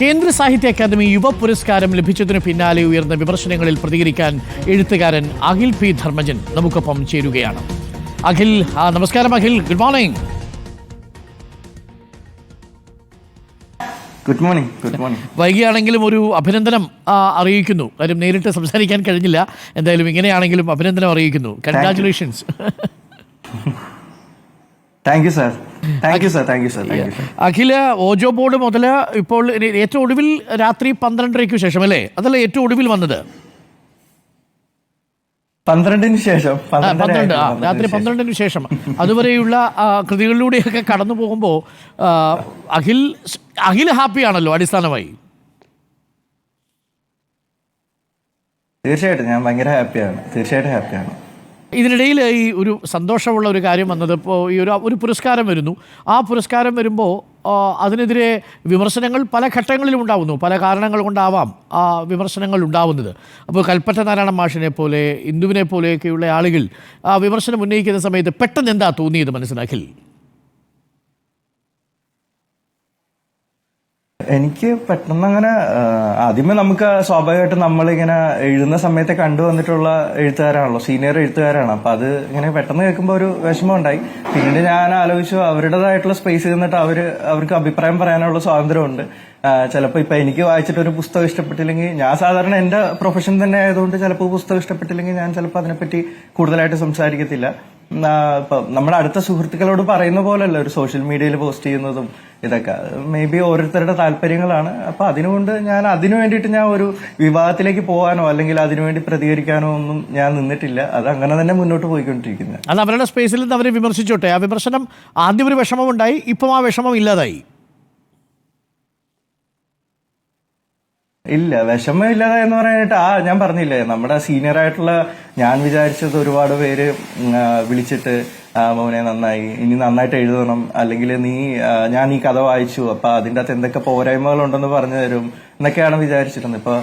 കേന്ദ്ര സാഹിത്യ അക്കാദമി യുവ പുരസ്കാരം ലഭിച്ചതിനു പിന്നാലെ ഉയർന്ന വിമർശനങ്ങളിൽ പ്രതികരിക്കാൻ എഴുത്തുകാരൻ അഖിൽ പി ധർമ്മജൻ നമുക്കൊപ്പം ചേരുകയാണ്. അഖിൽ നമസ്കാരം Akhil. Good morning good morning good morning വൈകിയാണെങ്കിലും ഒരു അഭിനന്ദനം അറിയിക്കുന്നു. കാര്യം നേരിട്ട് സംസാരിക്കാൻ കഴിഞ്ഞില്ല. എന്തായാലും ഇങ്ങനെയാണെങ്കിലും അഭിനന്ദനം അറിയിക്കുന്നു. Congratulations thank you sir Akhila Ouija board മുതൽ ഇപ്പോൾ ഏറ്റവും ഒടുവിൽ രാത്രി പന്ത്രണ്ടരയ്ക്ക് ശേഷം അല്ലേ? അതല്ല ഏറ്റവും ഒടുവിൽ വന്നത്. പന്ത്രണ്ടിന് ശേഷം. പന്ത്രണ്ട്. രാത്രി പന്ത്രണ്ടിന് ശേഷം. അതുവരെയുള്ള കൃതികളിലൂടെയൊക്കെ കടന്നു പോകുമ്പോൾ അഖിൽ അഖിൽ ഹാപ്പിയാണല്ലോ അടിസ്ഥാനമായി. തീർച്ചയായിട്ടും. ഞാൻ ഭയങ്കര ഹാപ്പിയാണ്. തീർച്ചയായിട്ടും ഹാപ്പിയാണ്. ഇതിനിടയിൽ ഈ ഒരു സന്തോഷമുള്ള ഒരു കാര്യം വന്നത് ഇപ്പോൾ ഈ ഒരു ഒരു പുരസ്കാരം വരുന്നു. ആ പുരസ്കാരം വരുമ്പോൾ അതിനെതിരെ വിമർശനങ്ങൾ പല ഘട്ടങ്ങളിലും ഉണ്ടാവുന്നു. പല കാരണങ്ങൾ കൊണ്ടാവാം ആ വിമർശനങ്ങൾ ഉണ്ടാവുന്നത്. അപ്പോൾ കൽപ്പറ്റ നാരായണ മാഷിനെ പോലെ ഇന്ദുവിനെ പോലെയൊക്കെയുള്ള ആളുകൾ ആ വിമർശനം ഉന്നയിക്കുന്ന സമയത്ത് പെട്ടെന്ന് എന്താ തോന്നിയത് മനസ്സിലാക്കിൽ? എനിക്ക് പെട്ടെന്ന് അങ്ങനെ ആദ്യമേ നമുക്ക് സ്വാഭാവികമായിട്ടും നമ്മളിങ്ങനെ എഴുതുന്ന സമയത്തെ കണ്ടു വന്നിട്ടുള്ള എഴുത്തുകാരാണല്ലോ സീനിയർ എഴുത്തുകാരാണ്. അപ്പൊ അത് ഇങ്ങനെ പെട്ടെന്ന് കേൾക്കുമ്പോൾ ഒരു വിഷമം ഉണ്ടായി പിന്നീട് ഞാൻ ആലോചിച്ചു അവരുടേതായിട്ടുള്ള സ്പേസ് നിന്നിട്ട് അവർ അവർക്ക് അഭിപ്രായം പറയാനുള്ള സ്വാതന്ത്ര്യമുണ്ട്. ചിലപ്പോൾ ഇപ്പൊ എനിക്ക് വായിച്ചിട്ട് ഒരു പുസ്തകം ഇഷ്ടപ്പെട്ടില്ലെങ്കിൽ ഞാൻ സാധാരണ എന്റെ പ്രൊഫഷൻ തന്നെ ആയതുകൊണ്ട് ചിലപ്പോൾ പുസ്തകം ഇഷ്ടപ്പെട്ടില്ലെങ്കിൽ ഞാൻ ചിലപ്പോൾ അതിനെപ്പറ്റി കൂടുതലായിട്ട് സംസാരിക്കത്തില്ല. നമ്മുടെ അടുത്ത സുഹൃത്തുക്കളോട് പറയുന്ന പോലല്ല ഒരു സോഷ്യൽ മീഡിയയിൽ പോസ്റ്റ് ചെയ്യുന്നതും ഇതൊക്കെ. മേ ബി ഓരോരുത്തരുടെ താല്പര്യങ്ങളാണ്. അപ്പൊ അതിനുകൊണ്ട് ഞാൻ അതിനു വേണ്ടിയിട്ട് ഞാൻ ഒരു വിവാഹത്തിലേക്ക് പോകാനോ അല്ലെങ്കിൽ അതിനുവേണ്ടി പ്രതികരിക്കാനോ ഒന്നും ഞാൻ നിന്നിട്ടില്ല. അത് അങ്ങനെ തന്നെ മുന്നോട്ട് പോയിക്കൊണ്ടിരിക്കുന്നത് അത് അവരുടെ സ്പേസിൽ നിന്ന് അവരെ വിമർശിച്ചോട്ടെ. ആ വിമർശനം ആദ്യം ഒരു വിഷമമുണ്ടായി ഇപ്പം ആ വിഷമം ഇല്ലാതായി. ഇല്ല വിഷമം ഇല്ലാതെ എന്ന് പറയാനായിട്ട് ആ ഞാൻ പറഞ്ഞില്ലേ നമ്മുടെ സീനിയർ ആയിട്ടുള്ള ഞാൻ വിചാരിച്ചത് ഒരുപാട് പേര് വിളിച്ചിട്ട് മോനെ നന്നായി. ഇനി നന്നായിട്ട് എഴുതണം. അല്ലെങ്കിൽ നീ ഞാൻ ഈ കഥ വായിച്ചു. അപ്പൊ അതിന്റെ അകത്ത് എന്തൊക്കെ പോരായ്മകളുണ്ടെന്ന് പറഞ്ഞു തരും എന്നൊക്കെയാണ് വിചാരിച്ചിരുന്നത്. ഇപ്പൊ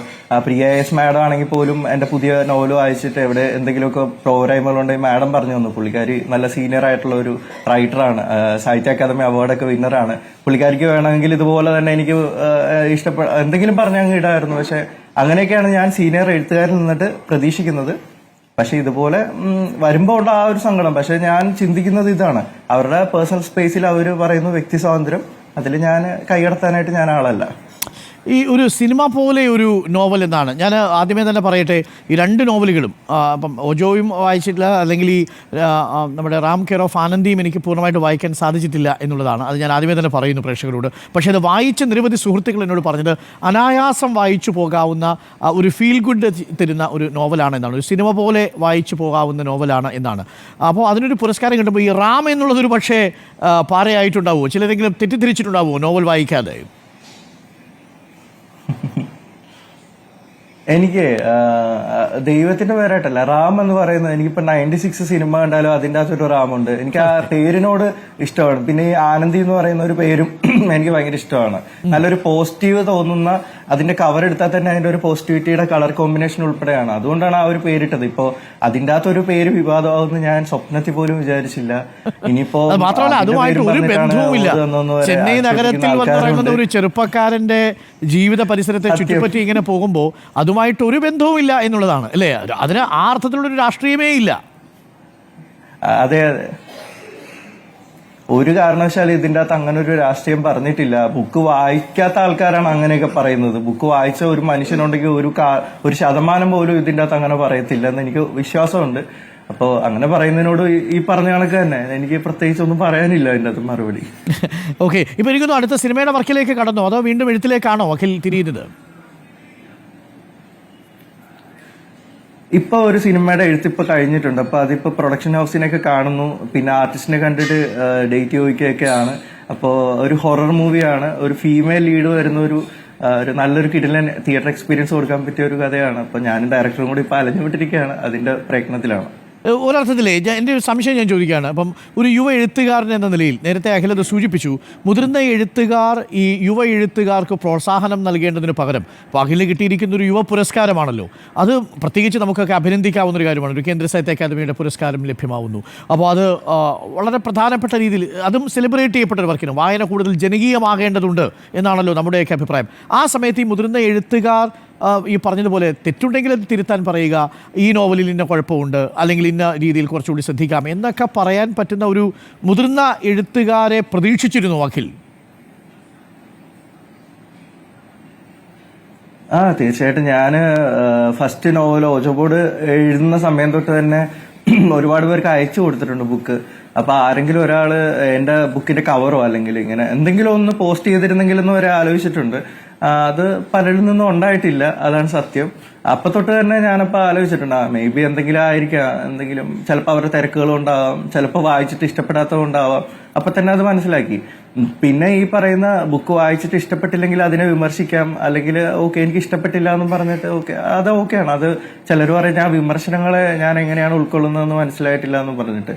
പ്രിയ എസ് മാഡം ആണെങ്കിൽ പോലും എന്റെ പുതിയ നോവൽ വായിച്ചിട്ട് എവിടെ എന്തെങ്കിലുമൊക്കെ പോരായ്മകളുണ്ടെങ്കിൽ മാഡം പറഞ്ഞു തന്നു. പുള്ളിക്കാരി നല്ല സീനിയർ ആയിട്ടുള്ള ഒരു റൈറ്ററാണ് സാഹിത്യ അക്കാദമി അവാർഡൊക്കെ വിന്നറാണ് പുള്ളിക്കാരിക്ക് വേണമെങ്കിൽ ഇതുപോലെ തന്നെ എനിക്ക് ഇഷ്ടപ്പെട്ട എന്തെങ്കിലും പറഞ്ഞങ്ങ് ഇടായിരുന്നു. പക്ഷെ അങ്ങനെയൊക്കെയാണ് ഞാൻ സീനിയർ എഴുത്തുകാരിൽ നിന്നിട്ട് പ്രതീക്ഷിക്കുന്നത്. പക്ഷെ ഇതുപോലെ വരുമ്പോൾ വരുമ്പോ ഉള്ള ആ ഒരു സങ്കടം. പക്ഷെ ഞാൻ ചിന്തിക്കുന്നത് ഇതാണ്. അവരുടെ പേഴ്സണൽ സ്പേസിൽ അവർ പറയുന്ന വ്യക്തി സ്വാതന്ത്ര്യം അതിൽ ഞാൻ കൈകടത്താനായിട്ട് ഞാൻ ആളല്ല. ഈ ഒരു സിനിമ പോലെ ഒരു നോവൽ എന്നാണ് ഞാൻ ആദ്യമേ തന്നെ പറയട്ടെ ഈ രണ്ട് നോവലുകളും അപ്പം ഒജോയും വായിച്ചിട്ടില്ല അല്ലെങ്കിൽ ഈ നമ്മുടെ റാം കെയർ ഓഫ് ആനന്ദിയും എനിക്ക് പൂർണമായിട്ട് വായിക്കാൻ സാധിച്ചിട്ടില്ല എന്നുള്ളതാണ്. അത് ഞാൻ ആദ്യമേ തന്നെ പറയുന്നു പ്രേക്ഷകരോട്. പക്ഷേ അത് വായിച്ച നിരവധി സുഹൃത്തുക്കൾ എന്നോട് പറഞ്ഞത് അനായാസം വായിച്ചു പോകാവുന്ന ഒരു ഫീൽ ഗുഡ് തരുന്ന ഒരു നോവലാണ് എന്നാണ്. ഒരു സിനിമ പോലെ വായിച്ചു പോകാവുന്ന നോവലാണ് എന്നാണ്. അപ്പോൾ അതിനൊരു പുരസ്കാരം കിട്ടുമ്പോൾ ഈ റാം എന്നുള്ളതൊരു പക്ഷേ പാരയായിട്ടുണ്ടാവുമോ ചിലരെങ്കിലും തെറ്റിദ്ധരിച്ചിട്ടുണ്ടാവുമോ നോവൽ വായിക്കാതെ? എനിക്ക് ദൈവത്തിന്റെ പേരായിട്ടല്ല റാം എന്ന് പറയുന്നത് എനിക്കിപ്പോ നയന്റി സിക്സ് സിനിമ കണ്ടാലും അതിന്റെ അകത്തൊരു റാമുണ്ട്. എനിക്ക് ആ പേരിനോട് ഇഷ്ടമാണ്. പിന്നെ ഈ ആനന്ദി എന്ന് പറയുന്ന ഒരു പേരും എനിക്ക് ഭയങ്കര ഇഷ്ടമാണ്. നല്ലൊരു പോസിറ്റീവ് തോന്നുന്ന അതിന്റെ കവർ എടുത്താൽ തന്നെ അതിന്റെ ഒരു പോസിറ്റിവിറ്റിയുടെ കളർ കോമ്പിനേഷൻ ഉൾപ്പെടെയാണ്. അതുകൊണ്ടാണ് ആ ഒരു പേരിട്ടത്. ഇപ്പോ അതിന്റെ ഒരു പേര് വിവാദമാകുമെന്ന് ഞാൻ സ്വപ്നത്തിൽ പോലും വിചാരിച്ചില്ല. ഇനിയിപ്പോ മാത്രമല്ല അതുമായിട്ട് ഒരു ബന്ധവുമില്ല. ചെന്നൈ നഗരത്തിൽ വന്നിറങ്ങുന്ന ഒരു ചെറുപ്പക്കാരന്റെ ജീവിത പരിസരത്തെ ചുറ്റിപ്പറ്റി ഇങ്ങനെ പോകുമ്പോൾ അതുമായിട്ട് ഒരു ബന്ധവുമില്ല എന്നുള്ളതാണ്. അല്ലേ? അതിന് ആ അർത്ഥത്തിലുള്ള ഒരു രാഷ്ട്രീയമേ ഇല്ല. അതെ അതെ. ഒരു കാരണവശാലും ഇതിന്റെ അകത്ത് അങ്ങനെ ഒരു രാഷ്ട്രീയം പറഞ്ഞിട്ടില്ല. ബുക്ക് വായിക്കാത്ത ആൾക്കാരാണ് അങ്ങനെയൊക്കെ പറയുന്നത്. ബുക്ക് വായിച്ച ഒരു മനുഷ്യനുണ്ടെങ്കിൽ ഒരു ഒരു ശതമാനം പോലും ഇതിന്റെ അകത്ത് അങ്ങനെ പറയത്തില്ല എന്ന് എനിക്ക് വിശ്വാസമുണ്ട്. അപ്പോൾ അങ്ങനെ പറയുന്നതിനോട് ഈ- പറഞ്ഞ കണക്ക് തന്നെ. എനിക്ക് പ്രത്യേകിച്ച് ഒന്നും പറയാനില്ല അതിന്റെ അത് മറുപടി. ഓക്കെ ഇപ്പൊ എനിക്കൊന്നും അടുത്ത സിനിമയുടെ വർക്കിലേക്ക് കടന്നോ? അതോ വീണ്ടും എഴുത്തിലേക്കാണോ അഖിൽ തിരിയുന്നത്? ഇപ്പൊ ഒരു സിനിമയുടെ എഴുത്തിപ്പ് കഴിഞ്ഞിട്ടുണ്ട്. അപ്പൊ അതിപ്പോ പ്രൊഡക്ഷൻ ഹൗസിനൊക്കെ കാണുന്നു. പിന്നെ ആർട്ടിസ്റ്റിനെ കണ്ടിട്ട് ഡേറ്റ് ചോദിക്കുകയൊക്കെയാണ്. അപ്പോ ഒരു ഹൊറർ മൂവിയാണ് ഒരു ഫീമെയിൽ ലീഡ് വരുന്ന ഒരു ഒരു നല്ലൊരു കിടിലൻ തിയേറ്റർ എക്സ്പീരിയൻസ് കൊടുക്കാൻ പറ്റിയ ഒരു കഥയാണ്. അപ്പൊ ഞാനും ഡയറക്ടറും കൂടി ഇപ്പൊ അലഞ്ഞുവിട്ടിരിക്കുകയാണ് അതിന്റെ പ്രയത്നത്തിലാണ്. ഒരർത്ഥത്തിലേ ഞാൻ- എന്റെ ഒരു സംശയം ഞാൻ ചോദിക്കുകയാണ്. അപ്പം ഒരു യുവ എഴുത്തുകാരൻ എന്ന നിലയിൽ നേരത്തെ അഖിലത് സൂചിപ്പിച്ചു മുതിർന്ന എഴുത്തുകാർ ഈ യുവ എഴുത്തുകാർക്ക് പ്രോത്സാഹനം നൽകേണ്ടതിന് പകരം അപ്പോൾ അഖിലിന് കിട്ടിയിരിക്കുന്ന ഒരു യുവ പുരസ്കാരമാണല്ലോ. അത് പ്രത്യേകിച്ച് നമുക്കൊക്കെ അഭിനന്ദിക്കാവുന്ന ഒരു കാര്യമാണ്. ഒരു കേന്ദ്ര സാഹിത്യ അക്കാദമിയുടെ പുരസ്കാരം ലഭ്യമാവുന്നു. അപ്പോൾ അത് വളരെ പ്രധാനപ്പെട്ട രീതിയിൽ അതും സെലിബ്രേറ്റ് ചെയ്യപ്പെട്ട ഒരു വർക്കിന് വായന കൂടുതൽ ജനകീയമാകേണ്ടതുണ്ട് എന്നാണല്ലോ നമ്മുടെയൊക്കെ അഭിപ്രായം. ആ സമയത്ത് ഈ മുതിർന്ന എഴുത്തുകാർ ഈ പറഞ്ഞതുപോലെ തെറ്റുണ്ടെങ്കിൽ അത് തിരുത്താൻ പറയുക. ഈ നോവലിൽ ഇന്ന കുഴപ്പമുണ്ട്. അല്ലെങ്കിൽ ഇന്ന രീതിയിൽ കുറച്ചുകൂടി ശ്രദ്ധിക്കാം എന്നൊക്കെ പറയാൻ പറ്റുന്ന ഒരു മുതിർന്ന എഴുത്തുകാരെ പ്രതീക്ഷിച്ചിരുന്നു അഖിൽ. ആ തീർച്ചയായിട്ടും ഞാൻ ഫസ്റ്റ് നോവൽ ഓജോബോർഡ് എഴുതുന്ന സമയം തൊട്ട് തന്നെ ഒരുപാട് പേർക്ക് അയച്ചു കൊടുത്തിട്ടുണ്ട് ബുക്ക്. അപ്പൊ ആരെങ്കിലും ഒരാൾ എന്റെ ബുക്കിന്റെ കവറോ അല്ലെങ്കിൽ ഇങ്ങനെ എന്തെങ്കിലും ഒന്ന് പോസ്റ്റ് ചെയ്തിരുന്നെങ്കിൽ എന്ന് വരെ ആലോചിച്ചിട്ടുണ്ട്. അത് പലരിൽ നിന്നും ഉണ്ടായിട്ടില്ല. അതാണ് സത്യം. അപ്പൊ തൊട്ട് തന്നെ ഞാനപ്പോ ആലോചിച്ചിട്ടുണ്ട് മേ ബി എന്തെങ്കിലും ആയിരിക്കാം എന്തെങ്കിലും ചിലപ്പോൾ അവരുടെ തിരക്കുകൾ ഉണ്ടാവാം ചിലപ്പോൾ വായിച്ചിട്ട് ഇഷ്ടപ്പെടാത്തതുണ്ടാവാം അപ്പൊ തന്നെ അത് മനസ്സിലാക്കി. പിന്നെ ഈ പറയുന്ന ബുക്ക് വായിച്ചിട്ട് ഇഷ്ടപ്പെട്ടില്ലെങ്കിൽ അതിനെ വിമർശിക്കാം അല്ലെങ്കിൽ ഓക്കെ എനിക്ക് ഇഷ്ടപ്പെട്ടില്ല എന്ന് പറഞ്ഞിട്ട് ഓക്കെ അത് ഓക്കെയാണ് അത് ചിലർ പറയും ഞാൻ വിമർശനങ്ങളെ ഞാൻ എങ്ങനെയാണ് ഉൾക്കൊള്ളുന്നതെന്ന് മനസ്സിലായിട്ടില്ല എന്ന് പറഞ്ഞിട്ട്.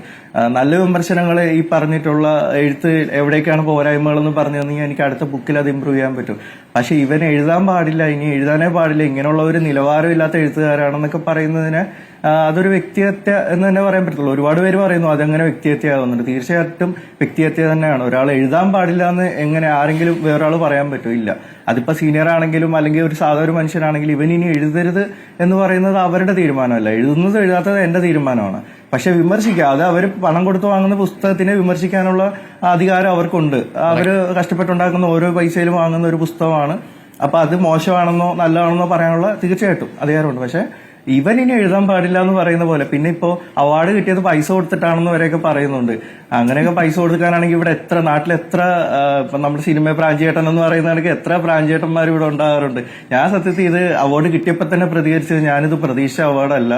നല്ല വിമർശനങ്ങൾ ഈ പറഞ്ഞിട്ടുള്ള എഴുത്ത് എവിടേക്കാണ് പോരായ്മകളെന്ന് പറഞ്ഞു തന്നെങ്കിൽ എനിക്ക് അടുത്ത ബുക്കിൽ അത് ഇമ്പ്രൂവ് ചെയ്യാൻ പറ്റും. പക്ഷെ ഇവൻ എഴുതാൻ പാടില്ല ഇനി എഴുതാനേ പാടില്ല ഇങ്ങനെയുള്ള ഒരു നിലവാരമില്ലാത്ത എഴുത്തുകാരാണെന്നൊക്കെ പറയുന്നതിന് അതൊരു വ്യക്തിഹത്യ എന്ന് തന്നെ പറയാൻ പറ്റുള്ളൂ ഒരുപാട് പേര് പറയുന്നു അതങ്ങനെ വ്യക്തിഹത്യ ആവുന്നുണ്ട് തീർച്ചയായിട്ടും വ്യക്തിഹത്യ തന്നെയാണ്. ഒരാൾ എഴുതാൻ പാടില്ല എന്ന് എങ്ങനെ ആരെങ്കിലും വേറൊരാൾ പറയാൻ പറ്റും ഇല്ല അതിപ്പോ സീനിയർ ആണെങ്കിലും അല്ലെങ്കിൽ ഒരു സാധാരണ മനുഷ്യനാണെങ്കിലും ഇവൻ ഇനി എഴുതരുത് എന്ന് പറയുന്നത് അവരുടെ തീരുമാനമല്ല. എഴുതുന്നത് എഴുതാത്തത് എന്റെ തീരുമാനമാണ്. പക്ഷെ വിമർശിക്കുക അത് അവർ പണം കൊടുത്ത് വാങ്ങുന്ന പുസ്തകത്തിനെ വിമർശിക്കാനുള്ള അധികാരം അവർക്കുണ്ട്. അവർ കഷ്ടപ്പെട്ടുണ്ടാക്കുന്ന ഓരോ പൈസയിലും വാങ്ങുന്ന ഒരു പുസ്തകമാണ് അപ്പൊ അത് മോശമാണെന്നോ നല്ലതാണെന്നോ പറയാനുള്ള തീർച്ചയായിട്ടും അധികാരമുണ്ട്. പക്ഷെ ഇവൻ ഇനി എഴുതാൻ പാടില്ല എന്ന് പറയുന്ന പോലെ പിന്നെ ഇപ്പോ അവാർഡ് കിട്ടിയത് പൈസ കൊടുത്തിട്ടാണെന്ന് വരെയൊക്കെ പറയുന്നുണ്ട്. അങ്ങനെയൊക്കെ പൈസ കൊടുക്കാനാണെങ്കിൽ ഇവിടെ എത്ര നാട്ടിൽ എത്ര നമ്മുടെ സിനിമ പ്രാഞ്ചേട്ടൻ എന്ന് പറയുന്നതാണെങ്കിൽ എത്ര പ്രാഞ്ചേട്ടന്മാർ ഇവിടെ ഉണ്ടാകാറുണ്ട്. ഞാൻ സത്യത്തിൽ ഇത് അവാർഡ് കിട്ടിയപ്പോൾ തന്നെ പ്രതികരിച്ചത് ഞാനിത് പ്രതീക്ഷ അവാർഡല്ല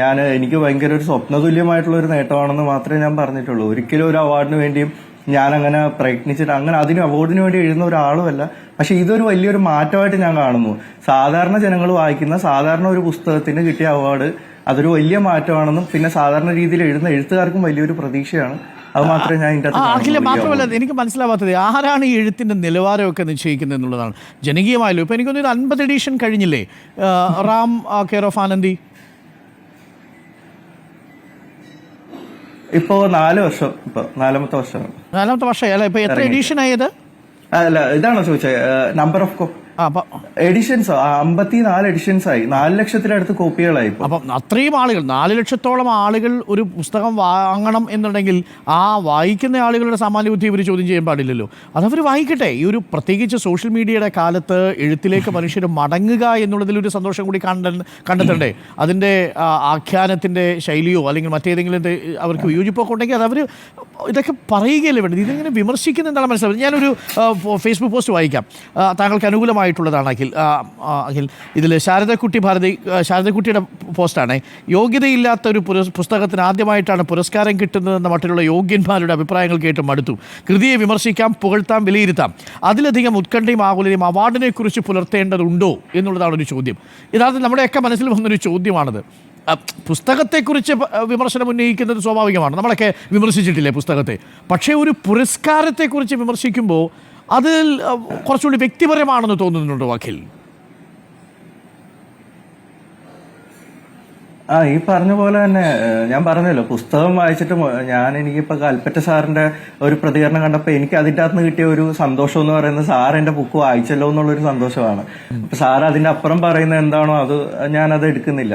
ഞാൻ എനിക്ക് ഭയങ്കര ഒരു സ്വപ്നതുല്യമായിട്ടുള്ള ഒരു നേട്ടമാണെന്ന് മാത്രമേ ഞാൻ പറഞ്ഞിട്ടുള്ളൂ. ഒരിക്കലും ഒരു അവാർഡിന് വേണ്ടിയും ഞാൻ അങ്ങനെ പ്രയത്നിച്ചിട്ട് അങ്ങനെ അതിന് അവാർഡിന് വേണ്ടി എഴുതുന്ന ഒരാളുമല്ല പക്ഷെ ഇതൊരു വലിയൊരു മാറ്റമായിട്ട് ഞാൻ കാണുന്നു. സാധാരണ ജനങ്ങൾ വായിക്കുന്ന സാധാരണ ഒരു പുസ്തകത്തിന് കിട്ടിയ അവാർഡ് അതൊരു വലിയ മാറ്റമാണെന്നും പിന്നെ സാധാരണ രീതിയിൽ എഴുതുന്ന എഴുത്തുകാർക്കും വലിയൊരു പ്രതീക്ഷയാണ്. അത് മാത്രമേ ഞാൻ അഖില മാത്രമല്ല എനിക്ക് മനസ്സിലാവാത്തത് ആരാണ് ഈ എഴുത്തിന്റെ നിലവാരമൊക്കെ നിശ്ചയിക്കുന്നത് എന്നുള്ളതാണ്. ജനകീയമായല്ലോ. ഇപ്പൊ ഒരു അൻപത് എഡീഷൻ കഴിഞ്ഞില്ലേ? റാം കെയർ ഓഫ് ആനന്ദി ഇപ്പോ നാല് വർഷം ഇപ്പൊ നാലാമത്തെ വർഷം നാലാമത്തെ വർഷം അല്ല ഇപ്പൊ എത്ര എഡീഷൻ ആയത് അല്ല ഇതാണോ ചോദിച്ചത് നമ്പർ ഓഫ് അപ്പൊ എഡിഷൻസ് അമ്പത്തിനാല് എഡിഷൻസ് ആയി. നാല് ലക്ഷത്തിലടുത്ത് കോപ്പികളായി അപ്പം അത്രയും ആളുകൾ നാല് ലക്ഷത്തോളം ആളുകൾ ഒരു പുസ്തകം വാങ്ങണം എന്നുണ്ടെങ്കിൽ ആ വായിക്കുന്ന ആളുകളുടെ സാമാന്യ ബുദ്ധി ഇവർ ചോദ്യം ചെയ്യാൻ പാടില്ലല്ലോ. അതവർ വായിക്കട്ടെ. ഈ ഒരു പ്രത്യേകിച്ച് സോഷ്യൽ മീഡിയയുടെ കാലത്ത് എഴുത്തിലേക്ക് മനുഷ്യർ മടങ്ങുക എന്നുള്ളതിലൊരു സന്തോഷം കൂടി കണ്ട കണ്ടെത്തണ്ടേ? അതിന്റെ ആഖ്യാനത്തിന്റെ ആഖ്യാനത്തിന്റെ ശൈലിയോ അല്ലെങ്കിൽ മറ്റേതെങ്കിലും അവർക്ക് വിയോജിപ്പൊക്കെ ഉണ്ടെങ്കിൽ അത് അവർ ഇതൊക്കെ പറയുകയല്ലേ വേണ്ടത്? ഇതിങ്ങനെ വിമർശിക്കുന്ന എന്താണ് മനസ്സിലാവുന്നത്? ഞാനൊരു ഫേസ്ബുക്ക് പോസ്റ്റ് വായിക്കാം. താങ്കൾക്ക് അനുകൂലമായിട്ടുള്ളതാണ് അഖിൽ. അഖിൽ. ഇതിൽ ശാരദക്കുട്ടി ഭാരതി ശാരദക്കുട്ടിയുടെ പോസ്റ്റാണ്. യോഗ്യതയില്ലാത്ത ഒരു പുസ്തകത്തിന് ആദ്യമായിട്ടാണ് പുരസ്കാരം കിട്ടുന്നതെന്ന മട്ടിലുള്ള യോഗ്യന്മാരുടെ അഭിപ്രായങ്ങൾ കേട്ട് മടുത്തു. കൃതിയെ വിമർശിക്കാം പുകഴ്ത്താം വിലയിരുത്താം. അതിലധികം ഉത്കണ്ഠയും ആകുലയും അവാർഡിനെക്കുറിച്ച് പുലർത്തേണ്ടതുണ്ടോ എന്നുള്ളതാണ് ഒരു ചോദ്യം. യഥാർത്ഥത്തിൽ നമ്മുടെയൊക്കെ മനസ്സിൽ വന്നൊരു ചോദ്യമാണത്. പുസ്തകത്തെക്കുറിച്ച് വിമർശനം ഉന്നയിക്കുന്നത് സ്വാഭാവികമാണ്. നമ്മളൊക്കെ വിമർശിച്ചിട്ടില്ലേ പുസ്തകത്തെ? പക്ഷേ ഒരു പുരസ്കാരത്തെക്കുറിച്ച് വിമർശിക്കുമ്പോൾ അതിൽ കുറച്ചുകൂടി വ്യക്തിപരമാണെന്ന് തോന്നുന്നുണ്ടോ അഖിൽ? ആ ഈ പറഞ്ഞ പോലെ തന്നെ ഞാൻ പറഞ്ഞല്ലോ പുസ്തകം വായിച്ചിട്ട് ഞാൻ എനിക്കിപ്പോ കൽപ്പറ്റ സാറിന്റെ ഒരു പ്രതികരണം കണ്ടപ്പോ എനിക്ക് അതിന്റെ അകത്ത് കിട്ടിയ ഒരു സന്തോഷം എന്ന് പറയുന്നത് സാർ എന്റെ ബുക്ക് വായിച്ചല്ലോ എന്നുള്ളൊരു സന്തോഷമാണ്. അപ്പൊ സാർ അതിന്റെ അപ്പുറം പറയുന്നത് എന്താണോ അത് ഞാൻ അത് എടുക്കുന്നില്ല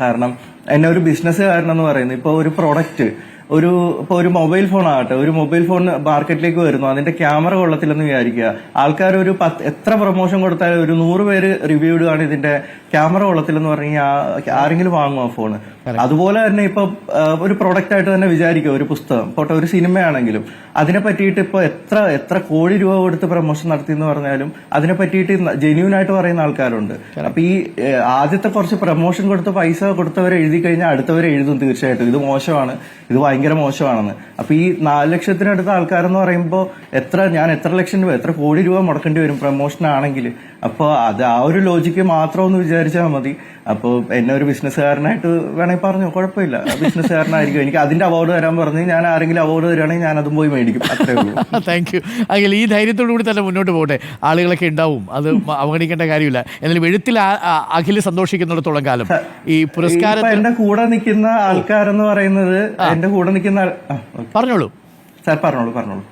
കാരണം എന്നെ ഒരു കാരണം എന്ന് പറയുന്നത് ഇപ്പൊ ഒരു പ്രൊഡക്റ്റ് ഒരു ഇപ്പൊ ഒരു മൊബൈൽ ഫോൺ ആകട്ടെ ഒരു മൊബൈൽ ഫോൺ മാർക്കറ്റിലേക്ക് വരുന്നു അതിന്റെ ക്യാമറ കൊള്ളത്തില്ലെന്ന് വിചാരിക്കുക. ആൾക്കാർ ഒരു പത്ത് എത്ര പ്രൊമോഷൻ കൊടുത്താലും ഒരു നൂറ് പേര് റിവ്യൂ ഇടുകയാണ് ഇതിന്റെ ക്യാമറ കൊള്ളത്തില്ലെന്ന് പറഞ്ഞാൽ ആരെങ്കിലും വാങ്ങുമോ ഫോൺ അതുപോലെ തന്നെ ഇപ്പൊ ഒരു പ്രൊഡക്റ്റ് ആയിട്ട് തന്നെ വിചാരിക്കുക ഒരു പുസ്തകം. പോട്ടെ ഒരു സിനിമയാണെങ്കിലും. അതിനെ പറ്റിയിട്ട് ഇപ്പൊ എത്ര എത്ര കോടി രൂപ കൊടുത്ത് പ്രൊമോഷൻ നടത്തി എന്ന് പറഞ്ഞാലും അതിനെ പറ്റിയിട്ട് ജെന്യൂൻ ആയിട്ട് പറയുന്ന ആൾക്കാരുണ്ട്. അപ്പൊ ഈ ആദ്യത്തെ കുറച്ച് പ്രൊമോഷൻ കൊടുത്ത് പൈസ കൊടുത്തവരെ എഴുതി കഴിഞ്ഞാൽ അടുത്തവരെ എഴുതും തീർച്ചയായിട്ടും. ഇത് മോശമാണ്. ഇത് ഭയങ്കര മോശമാണെന്ന്. അപ്പൊ ഈ നാല് ലക്ഷത്തിനടുത്ത ആൾക്കാരെന്ന് പറയുമ്പോൾ എത്ര ഞാൻ എത്ര ലക്ഷം രൂപ എത്ര കോടി രൂപ മുടക്കേണ്ടി വരും പ്രൊമോഷൻ ആണെങ്കിൽ. അപ്പോൾ അത് ആ ഒരു ലോജിക്ക് മാത്രം ഒന്ന് വിചാരിച്ചാൽ മതി. അപ്പോൾ എന്നെ ഒരു ബിസിനസ്സുകാരനായിട്ട് വേണം വേണമെങ്കിൽ പറഞ്ഞു കുഴപ്പമില്ല. ബിസിനസ്സുകാരനായിരിക്കും എനിക്ക് അതിന്റെ അവാർഡ് തരാൻ പറഞ്ഞു ഞാൻ ആരെങ്കിലും അവാർഡ് തരുവാണെങ്കിൽ ഞാൻ അതും പോയി മേടിക്കും. അത്രേ ഉള്ളൂ. താങ്ക് യു അഖിൽ ഈ ധൈര്യത്തോടു കൂടി തന്നെ മുന്നോട്ട് പോകട്ടെ ആളുകളൊക്കെ ഉണ്ടാവും. അത് അവഗണിക്കേണ്ട കാര്യമില്ല. എന്നാലും എഴുത്തിൽ അഖിൽ സന്തോഷിക്കുന്നിടത്തോളം കാലം. ഈ പുരസ്കാരം എന്റെ കൂടെ നിൽക്കുന്ന ആൾക്കാരെന്ന് പറയുന്നത് എന്റെ കൂടെ നിൽക്കുന്ന പറഞ്ഞോളൂ. സാർ പറഞ്ഞോളൂ പറഞ്ഞോളൂ.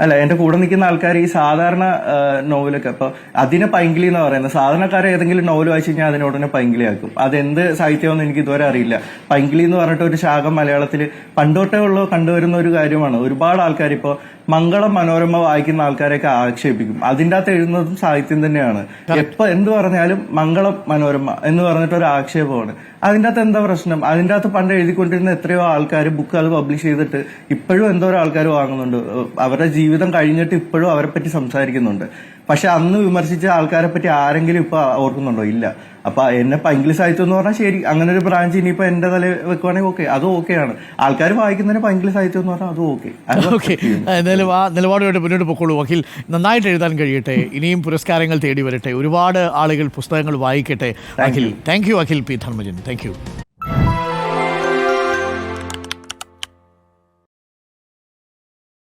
അല്ല എന്റെ കൂടെ നിൽക്കുന്ന ആൾക്കാർ ഈ സാധാരണ നോവലൊക്കെ അപ്പൊ അതിനെ പൈങ്കിളി എന്ന് പറയുന്നത് സാധാരണക്കാരെ ഏതെങ്കിലും നോവൽ വായിച്ചു കഴിഞ്ഞാൽ അതിനോടനെ പൈങ്കിളിയാക്കും. അതെന്ത് സാഹിത്യമെന്ന് എനിക്ക് ഇതുവരെ അറിയില്ല. പൈങ്കിളി എന്ന് പറഞ്ഞിട്ട് ഒരു ശാഖം മലയാളത്തിൽ പണ്ടോട്ടേ ഉള്ള കണ്ടുവരുന്ന ഒരു കാര്യമാണ്. ഒരുപാട് ആൾക്കാർ ഇപ്പോൾ മംഗളം മനോരമ വായിക്കുന്ന ആൾക്കാരെയൊക്കെ ആക്ഷേപിക്കും. അതിന്റെ അകത്ത് എഴുതുന്നതും സാഹിത്യം തന്നെയാണ്. എപ്പോ എന്ത് പറഞ്ഞാലും മംഗളം മനോരമ എന്ന് പറഞ്ഞിട്ട് ഒരു ആക്ഷേപമാണ്. അതിന്റെ അകത്ത് എന്താ പ്രശ്നം? അതിന്റെ അകത്ത് പണ്ട് എഴുതിക്കൊണ്ടിരുന്ന എത്രയോ ആൾക്കാർ ബുക്ക് അത് പബ്ലിഷ് ചെയ്തിട്ട് ഇപ്പോഴും എന്തോ ആൾക്കാർ വാങ്ങുന്നുണ്ട്. അവരുടെ ജീവിതം കഴിഞ്ഞിട്ട് ഇപ്പോഴും അവരെ പറ്റി സംസാരിക്കുന്നുണ്ട്. പക്ഷെ അന്ന് വിമർശിച്ച ആൾക്കാരെ പറ്റി ആരെങ്കിലും ഇപ്പൊ ഓർക്കുന്നുണ്ടോ? ഇല്ല. അപ്പൊ എന്നെ പൈങ്കിളി സാഹിത്യം എന്ന് പറഞ്ഞാൽ ശരി അങ്ങനെ ഒരു ബ്രാഞ്ച് ഇനിയിപ്പോ എന്റെ തല വെക്കുവാണെങ്കിൽ ഓക്കെ അത് ഓക്കെയാണ് ആൾക്കാർ വായിക്കുന്നതിന് പൈങ്കിളി സാഹിത്യം എന്ന് പറഞ്ഞാൽ അത് ഓക്കെ ഓക്കെ എന്തായാലും ആ നിലപാടുമായിട്ട് മുന്നോട്ട് പൊക്കോളൂ. വക്കീൽ നന്നായിട്ട് എഴുതാൻ കഴിയട്ടെ. ഇനിയും പുരസ്കാരങ്ങൾ തേടി വരട്ടെ. ഒരുപാട് ആളുകൾ പുസ്തകങ്ങൾ വായിക്കട്ടെ. Akhil thank you Akhil P Dharmajan. Thank you